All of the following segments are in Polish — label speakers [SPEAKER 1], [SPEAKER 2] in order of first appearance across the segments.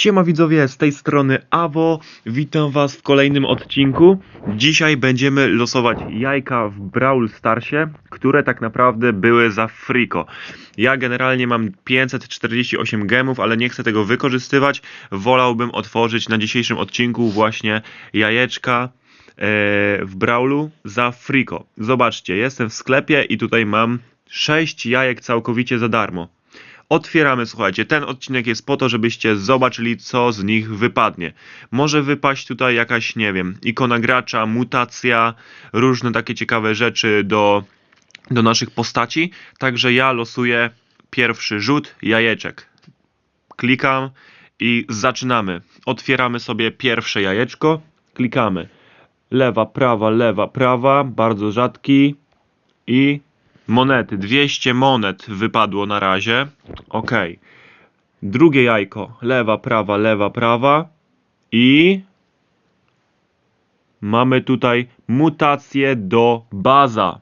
[SPEAKER 1] Siema widzowie, z tej strony Awo. Witam was w kolejnym odcinku. Dzisiaj będziemy losować jajka w Brawl Starsie, które tak naprawdę były za friko. Ja generalnie mam 548 gemów, ale nie chcę tego wykorzystywać. Wolałbym otworzyć na dzisiejszym odcinku właśnie jajeczka e, w Brawlu za friko. Zobaczcie, jestem w sklepie i tutaj mam 6 jajek całkowicie za darmo. Otwieramy, słuchajcie, ten odcinek jest po to, żebyście zobaczyli, co z nich wypadnie. Może wypaść tutaj jakaś, nie wiem, ikona gracza, mutacja, różne takie ciekawe rzeczy do, do naszych postaci. Także ja losuję pierwszy rzut jajeczek. Klikam i zaczynamy. Otwieramy sobie pierwsze jajeczko. Klikamy. Lewa, prawa, lewa, prawa. Bardzo rzadki. I monety. 200 monet wypadło na razie. Ok. Drugie jajko. Lewa, prawa, lewa, prawa. I mamy tutaj mutację do baza.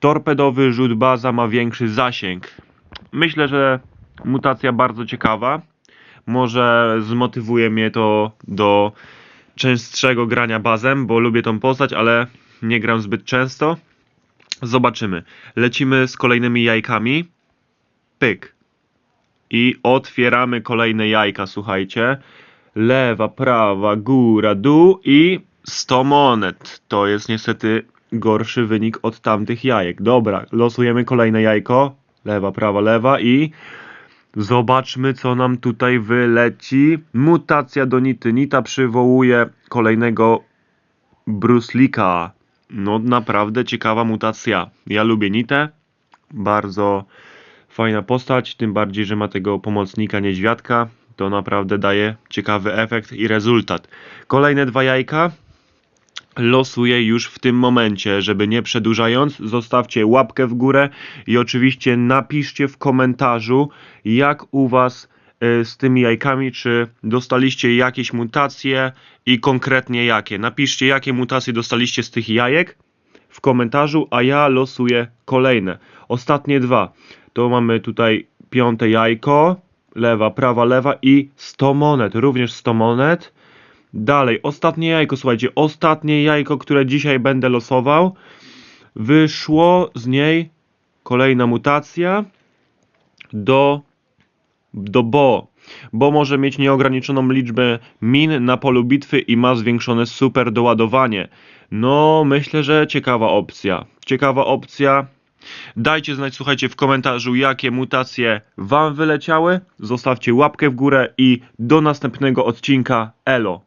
[SPEAKER 1] Torpedowy rzut baza ma większy zasięg. Myślę, że mutacja bardzo ciekawa. Może zmotywuje mnie to do częstszego grania bazem, bo lubię tą postać, ale nie gram zbyt często. Zobaczymy. Lecimy z kolejnymi jajkami. Pyk. I otwieramy kolejne jajka, słuchajcie. Lewa, prawa, góra, dół i 100 monet. To jest niestety gorszy wynik od tamtych jajek. Dobra, losujemy kolejne jajko. Lewa, prawa, lewa i zobaczmy, co nam tutaj wyleci. Mutacja do Nity. Nita przywołuje kolejnego Bruslika. No naprawdę ciekawa mutacja. Ja lubię Nitę. Bardzo fajna postać, tym bardziej, że ma tego pomocnika niedźwiadka. To naprawdę daje ciekawy efekt i rezultat. Kolejne dwa jajka. Losuję już w tym momencie, żeby nie przedłużając, zostawcie łapkę w górę i oczywiście napiszcie w komentarzu, jak u Was z tymi jajkami, czy dostaliście jakieś mutacje i konkretnie jakie. Napiszcie, jakie mutacje dostaliście z tych jajek w komentarzu, a ja losuję kolejne. Ostatnie dwa. To mamy tutaj piąte jajko, lewa, prawa, lewa i 100 monet, również 100 monet. Dalej, ostatnie jajko, słuchajcie, ostatnie jajko, które dzisiaj będę losował. Wyszło z niej kolejna mutacja do, do Bo. Bo może mieć nieograniczoną liczbę min na polu bitwy i ma zwiększone super doładowanie. No, myślę, że ciekawa opcja. Ciekawa opcja. Dajcie znać, słuchajcie, w komentarzu, jakie mutacje Wam wyleciały. Zostawcie łapkę w górę i do następnego odcinka. Elo.